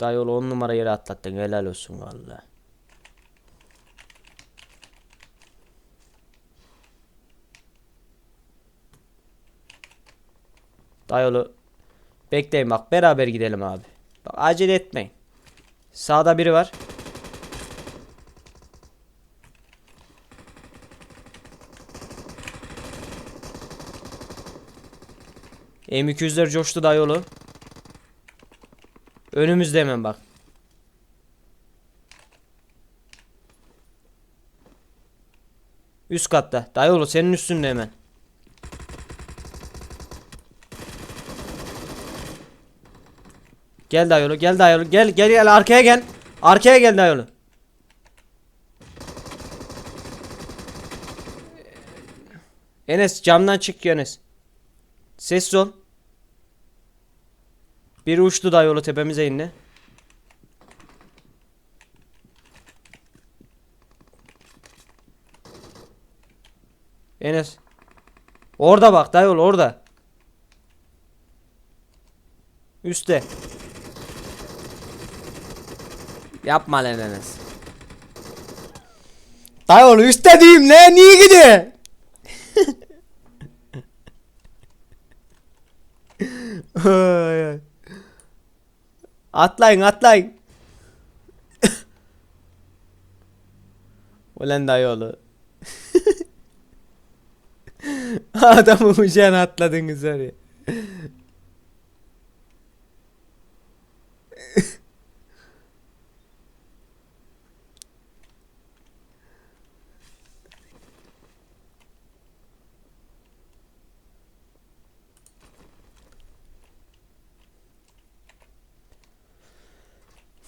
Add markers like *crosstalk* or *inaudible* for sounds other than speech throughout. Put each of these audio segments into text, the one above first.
Dayıoğlu on numara yere atlattın helal olsun valla. Dayıoğlu bekleyin bak beraber gidelim abi. Bak acele etmeyin. Sağda biri var. M200'ler coştu dayıoğlu. Önümüzde hemen bak. Üst katta. Dayıoğlu senin üstünde hemen. Gel dayıoğlu gel dayıoğlu gel gel gel arkaya gel. Arkaya gel dayıoğlu. Enes camdan çık Enes. Sessiz ol. Biri uçtu dayıoğlu tepemize indi. Enes. Orada bak dayıoğlu orada. Üste. Yapma lan Enes. Dayıoğlu üstte diyeyim ne? Niye gidiyor? *laughs* Ay, ay. Atlayın atlayın. *laughs* Ulan dayıoğlu. *laughs* Adamı uçağına atladınız oraya. *laughs*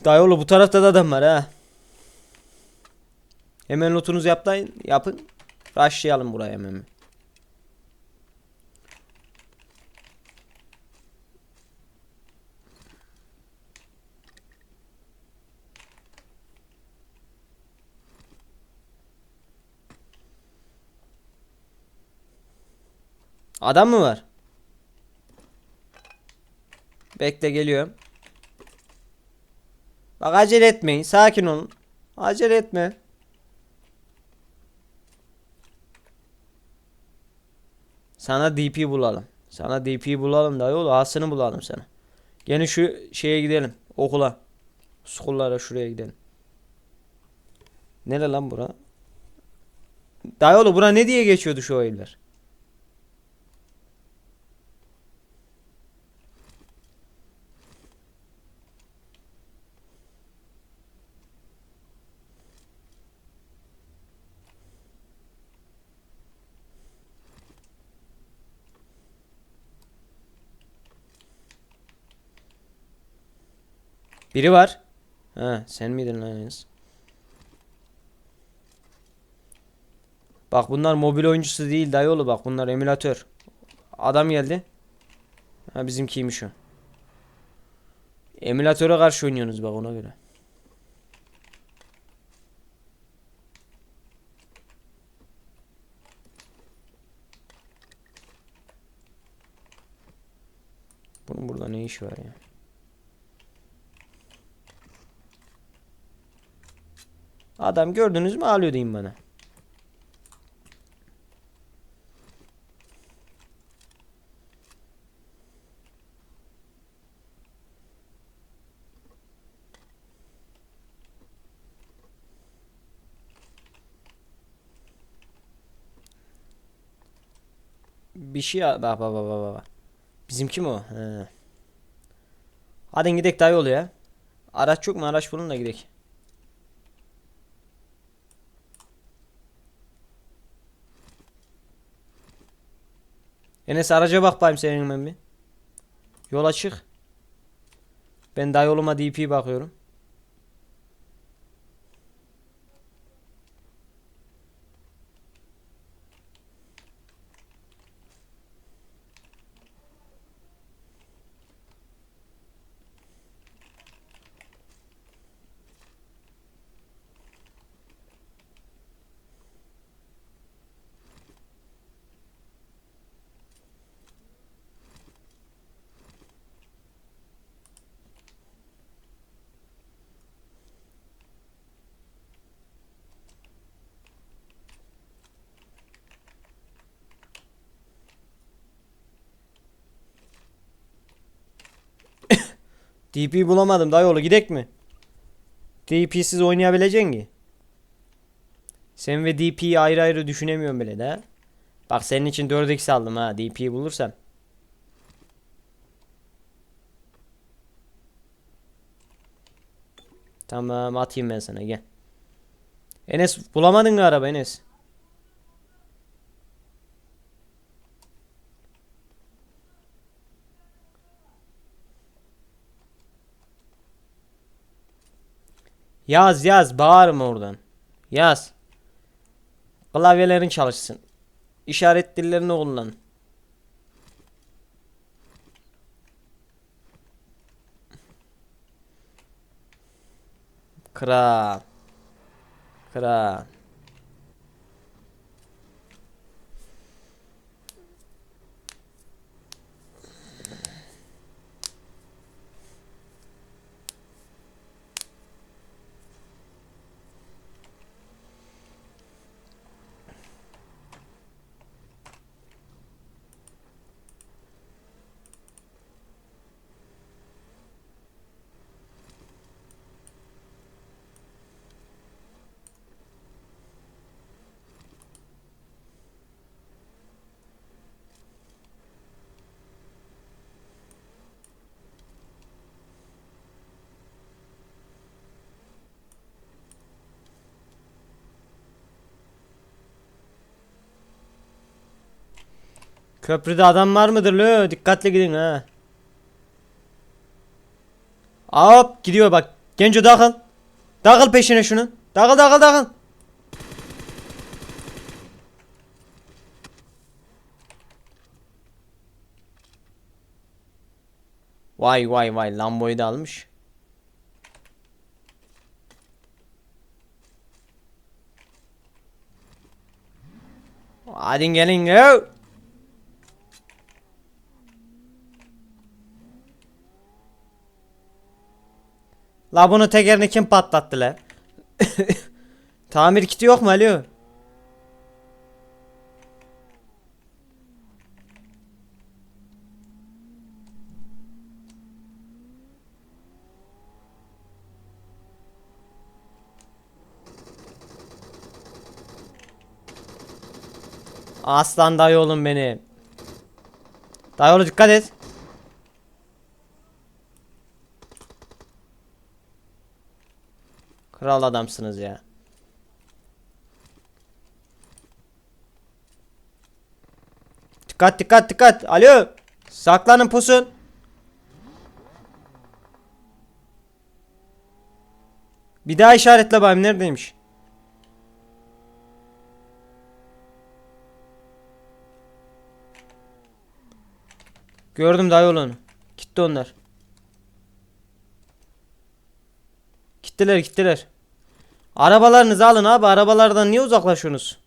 Dayıoğlu bu tarafta da adam var ha. Hemen lootunuzu yaptayın, yapın. Rushlayalım buraya hemen. Adam mı var? Bekle geliyorum. Bak acele etmeyin. Sakin olun. Acele etme. Sana DP bulalım. Sana DP bulalım da yol A'sını bulalım sana. Gene şu şeye gidelim. Okula. School'lara şuraya gidelim. Nere lan bura? Dayıoğlu bura ne diye geçiyordu şu evler? Biri var. Ha sen miydin lan Enes? Bak bunlar mobil oyuncusu değil dayıoğlu bak bunlar emülatör. Adam geldi. Ha bizimkiymiş o. Emülatöre karşı oynuyorsunuz bak ona göre. Bunun burada ne işi var ya? Adam gördünüz mü ağlıyor diyeyim bana. Bir şey bak bak bak bak bak. Bizimki mi o? He. Hadi gidelim dayı ol ya. Araç yok mu? Araç bulun da gidelim. Enes araca bak bayım senin ben bir. Yola çık. Ben daha yoluma DP bakıyorum. DP bulamadım dayı oğlu gidek mi? DP'siz oynayabileceksin ki. Sen ve DP'yi ayrı ayrı düşünemiyorum bile de. Bak senin için 4x aldım ha DP'yi bulursan. Tamam atayım ben sana gel. Enes bulamadın mı araba Enes? Yaz yaz bağırma oradan. Yaz. Klavyelerin çalışsın. İşaret dillerini kullan. Kral. Kral. Köprüde adam var mıdır lo? Dikkatli gidin ha. Hop gidiyor bak. Genco dağıl. Dağıl peşine şunu. Dağıl dağıl dağıl. Vay vay vay Lambo'yu da almış. Hadi gelin go. La bunu tekerini kim patlattı la? *laughs* Tamir kiti yok mu alo? Aslan dayı oğlum benim. Dayı oğlu dikkat et. Kral adamsınız ya. Dikkat dikkat dikkat. Alo. Saklanın pusun. Bir daha işaretle bakayım neredeymiş? Gördüm dayı oğlunu. Gitti onlar. Gittiler gittiler. Arabalarınızı alın abi. Arabalardan niye uzaklaşıyorsunuz?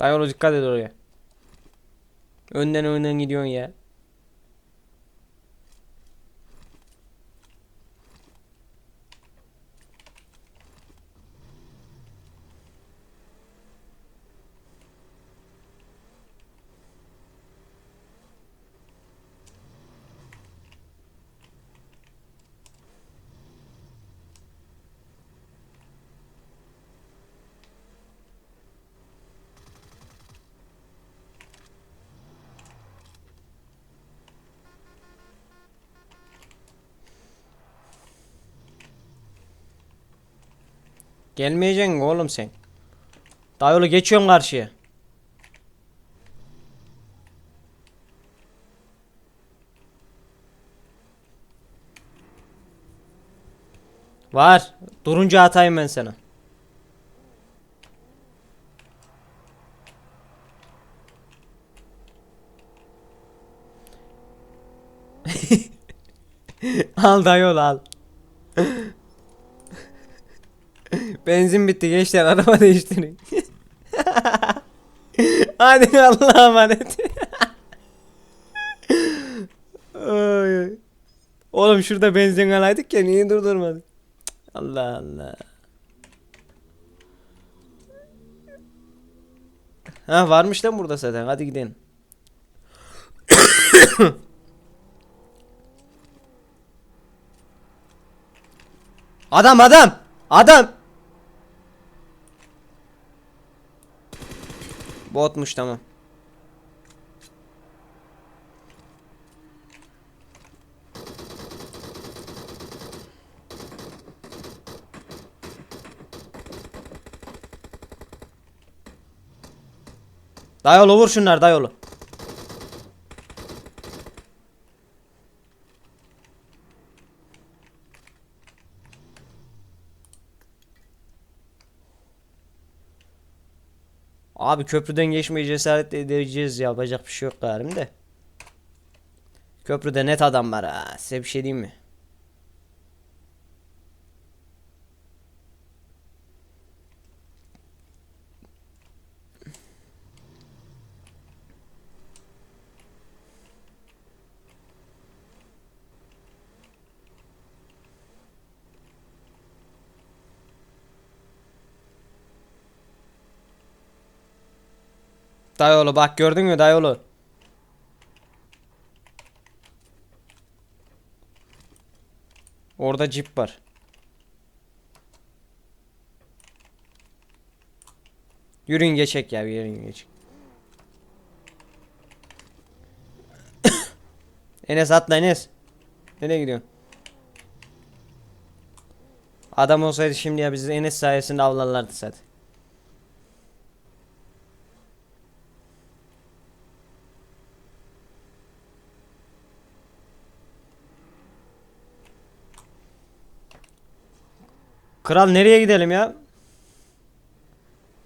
Dayıoğlu dikkat et oraya. Önden önden gidiyorsun ya. Gelmeyeceksin oğlum sen. Dayıoğlu geçiyorsun karşıya. Var. Durunca atayım ben sana. *laughs* al dayıoğlu al. Benzin bitti gençler araba *laughs* değiştirin. *laughs* Hadi Allah'a emanet. *laughs* Oğlum şurada benzin alaydık ya niye durdurmadık? Allah Allah. Ha varmış lan burada zaten. Hadi gidelim. *coughs* adam adam. Adam. Botmuş tamam. Dayolu vur şunlar dayolu. Abi köprüden geçmeyi cesaret edeceğiz ya. Yapacak bir şey yok garim de. Köprüde net adam var ha. Size bir şey diyeyim mi? Dayolu bak gördün mü dayolu? Orada cip var. Yürüyün geçek ya yürüyün geçek. *coughs* Enes atla Enes. Nereye gidiyorsun? Adam olsaydı şimdi ya bizi Enes sayesinde avlarlardı zaten. Kral nereye gidelim ya?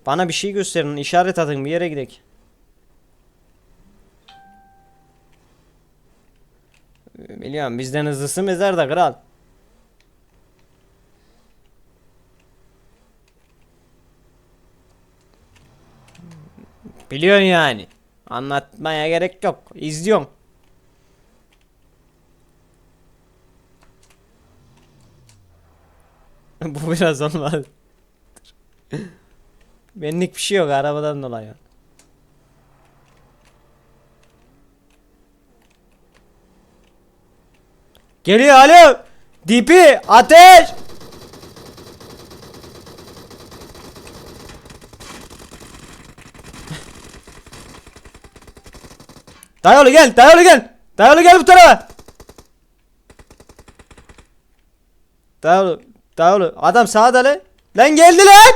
Bana bir şey gösterin, işaret atın bir yere gidelim. Biliyorum bizden hızlısı mezarda kral. Biliyorsun yani. Anlatmaya gerek yok. İzliyorsun. *laughs* Bu biraz olmaz. Benlik bir şey yok arabadan dolayı. Geliyor alo. DP ateş. *laughs* Dayıoğlu gel, dayıoğlu gel. Dayıoğlu gel bu tarafa. Dayıoğlu, dayıoğlu adam sağda lan. Lan geldi lan.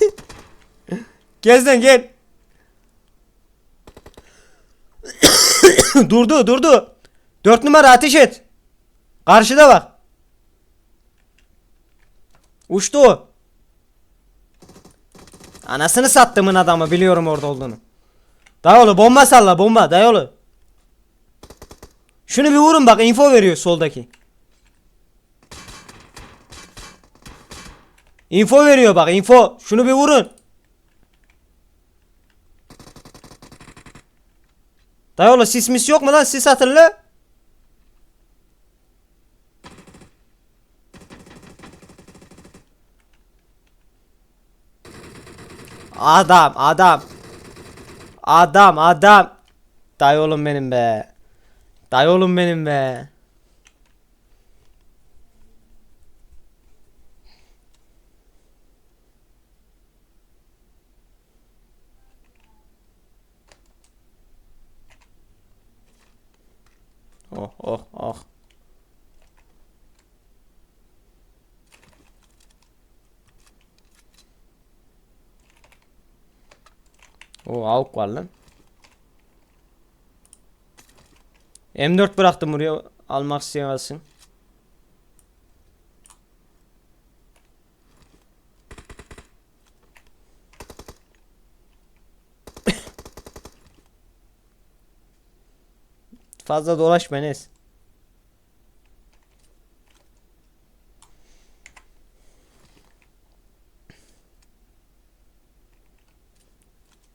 *laughs* gel sen *coughs* gel. durdu, durdu. Dört numara ateş et. Karşıda bak. Uçtu o. Anasını sattımın adamı biliyorum orada olduğunu. Dayıoğlu bomba salla bomba dayıoğlu. Şunu bir vurun bak info veriyor soldaki. Info veriyor bak info. Şunu bir vurun. Dayıoğlu sis mis yok mu lan sis hatırla. Adam adam. Adam adam. Dayı oğlum benim be. Dayı oğlum benim be. Oh oh oh. O avuk var lan. M4 bıraktım buraya almak isteyen Fazla dolaşma Enes.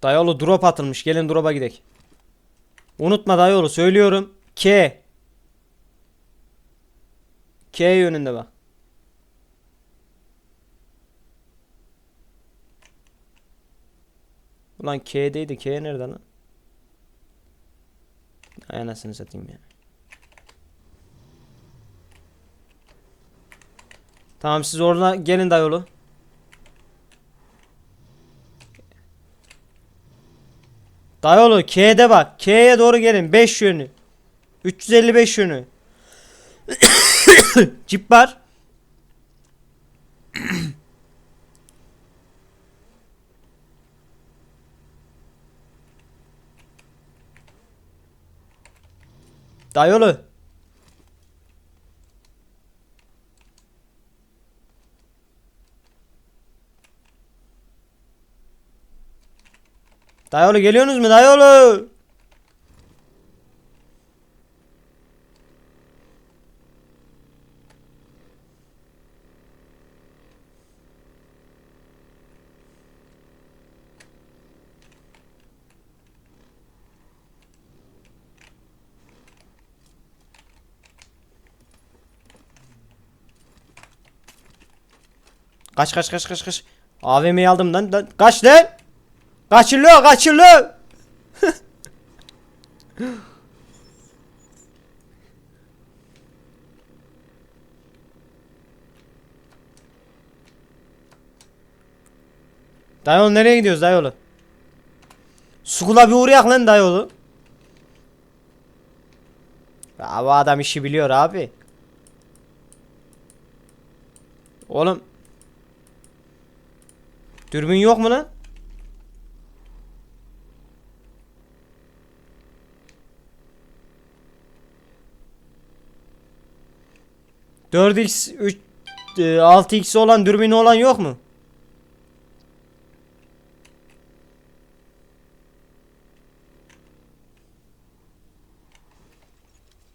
Dayıoğlu drop atılmış. Gelin drop'a gidelim. Unutma dayıoğlu söylüyorum. K. K yönünde bak. Ulan K'deydi. K nerede lan? Ay satayım ya. Tamam siz oradan gelin dayolu. Dayolu K'de bak. K'ye doğru gelin. 5 yönü. 355 yönü. *coughs* Cip var. Dayolu. Dayolu geliyorsunuz mu dayolu? Kaç kaç kaç kaç kaç. AVM'yi aldım lan. lan. Kaç lan. Kaçırıyor kaçırıyor. *laughs* Dayıoğlu nereye gidiyoruz dayıoğlu? Sukula bir uğrayak lan dayıoğlu. Ya bu adam işi biliyor abi. Oğlum. Dürbün yok mu lan? Dört x 3 6 x olan dürbünü olan yok mu?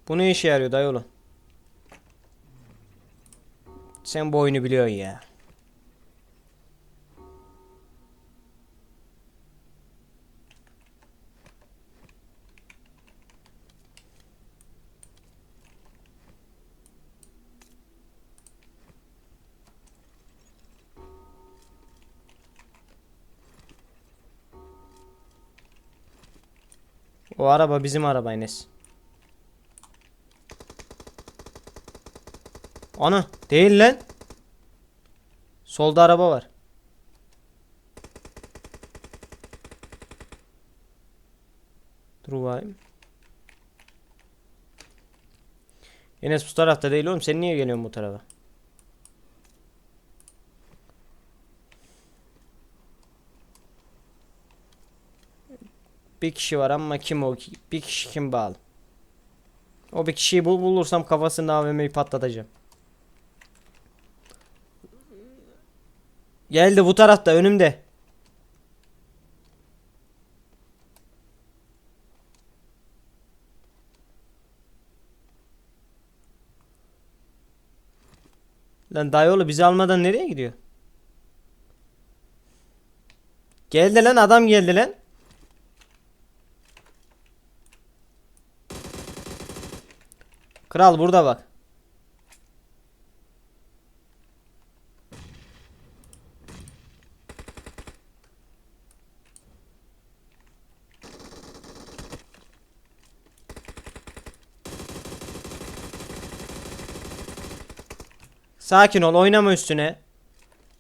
Bu ne işe yarıyor dayıoğlu? Sen bu oyunu biliyorsun ya. O araba bizim araba Enes. Ana değil lan. Solda araba var. Dur. Enes bu tarafta değil oğlum. Sen niye geliyorsun bu tarafa? Bir kişi var ama kim o? Bir kişi kim bağlı? O bir kişiyi bul bulursam kafasını AVM'yi patlatacağım. Geldi bu tarafta önümde. Lan dayıoğlu bizi almadan nereye gidiyor? Geldi lan adam geldi lan. Kral burada bak. Sakin ol oynama üstüne.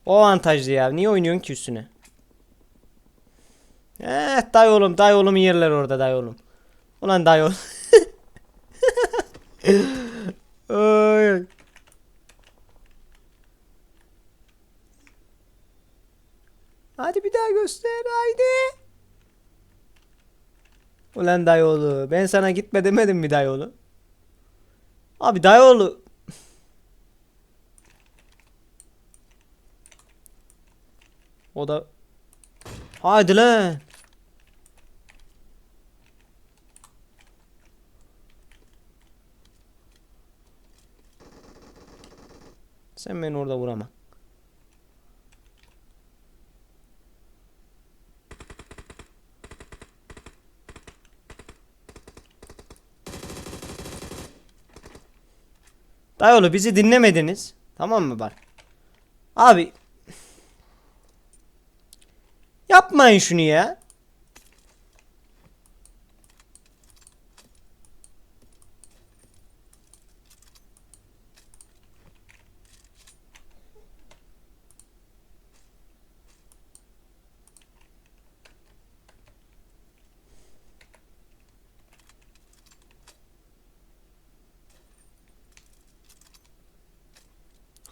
O avantajlı ya. Niye oynuyorsun ki üstüne? Eh day oğlum day oğlum yerler orada day oğlum. Ulan day oğlum. *laughs* Ay. Hadi bir daha göster haydi. Ulan dayıoğlu ben sana gitme demedim mi dayıoğlu? Abi dayıoğlu O da Haydi lan. Sen beni orada vurama. Dayıoğlu bizi dinlemediniz. Tamam mı bak. Abi Yapmayın şunu ya.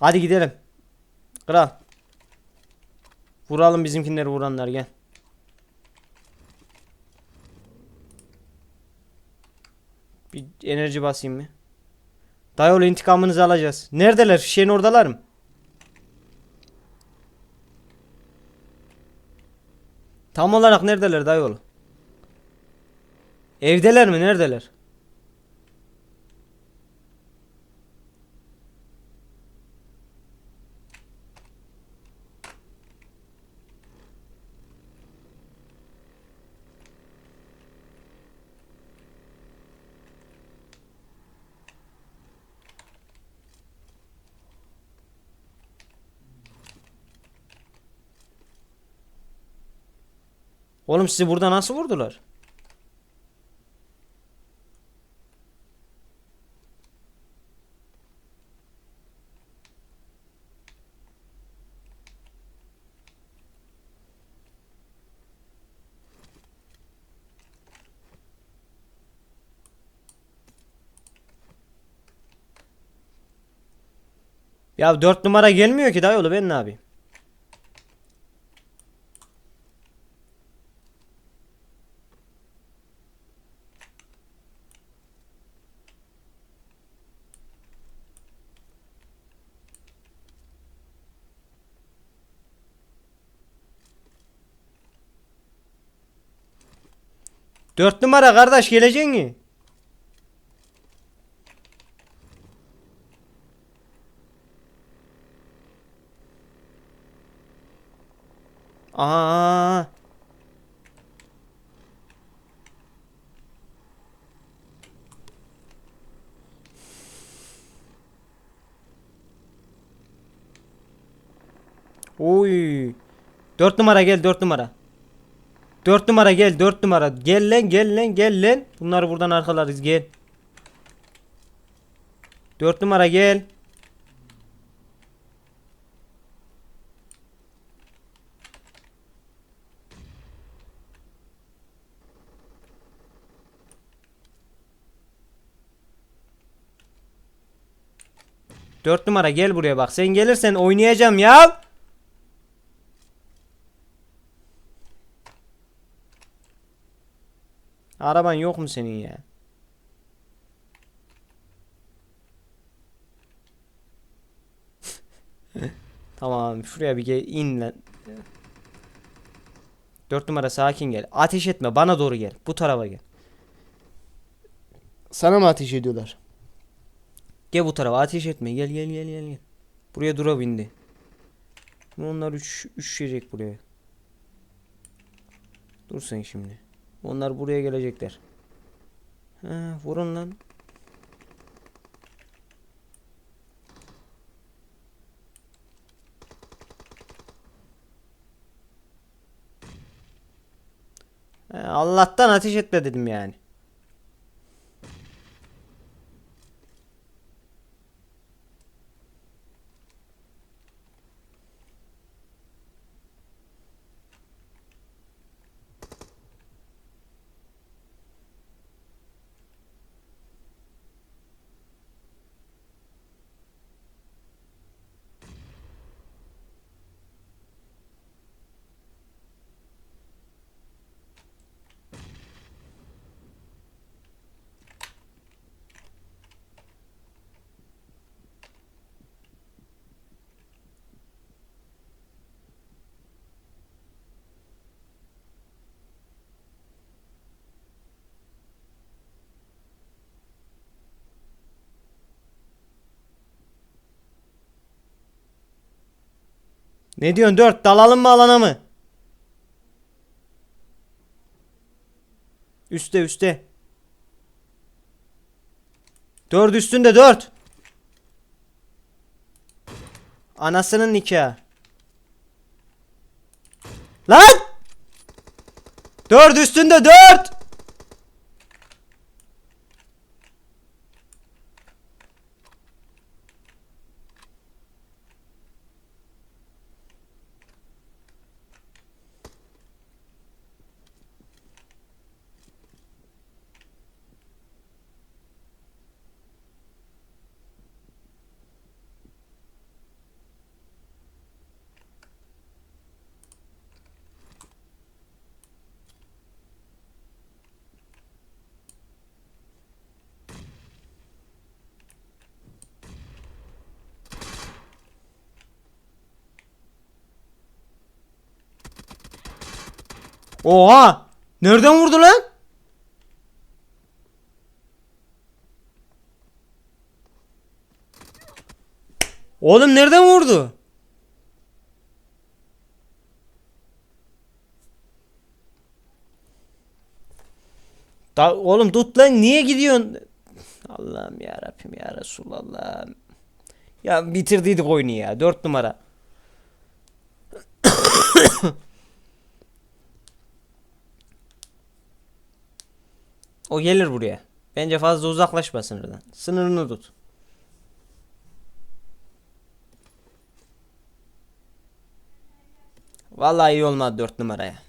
Hadi gidelim. Kral. Vuralım bizimkinleri vuranlar gel. Bir enerji basayım mı? Dayıoğlu intikamınızı alacağız. Neredeler? Şişenin oradalar mı? Tam olarak neredeler dayıoğlu? Evdeler mi? Neredeler? Oğlum sizi burada nasıl vurdular? Ya dört numara gelmiyor ki dayıoğlu ben ne yapayım? Dört numara kardeş geleceksin mi? Aa. Oy. Dört numara gel dört numara. Dört numara gel dört numara. Gel lan gel lan gel lan. Bunları buradan arkalarız gel. Dört numara gel. Dört numara gel buraya bak. Sen gelirsen oynayacağım ya. Araban yok mu senin ya? *laughs* tamam şuraya bir gel in lan. Dört numara sakin gel. Ateş etme bana doğru gel. Bu tarafa gel. Sana mı ateş ediyorlar? Gel bu tarafa ateş etme. Gel gel gel gel gel. Buraya dura bindi. Onlar üç, üşüşecek buraya. Dur sen şimdi. Onlar buraya gelecekler. Ha, vurun lan. Allah'tan ateş etme dedim yani. Ne diyorsun dört dalalım mı alana mı? Üste üste. Dört üstünde dört. Anasının nikahı. Lan! Dört üstünde dört. Oha! Nereden vurdu lan? Oğlum nereden vurdu? Da, oğlum tut lan niye gidiyorsun? Allah'ım ya Rabbim ya Resulallah. Ya bitirdiydik oyunu ya. 4 numara. O gelir buraya. Bence fazla uzaklaşma sınırdan. Sınırını tut. Vallahi iyi olmadı 4 numaraya.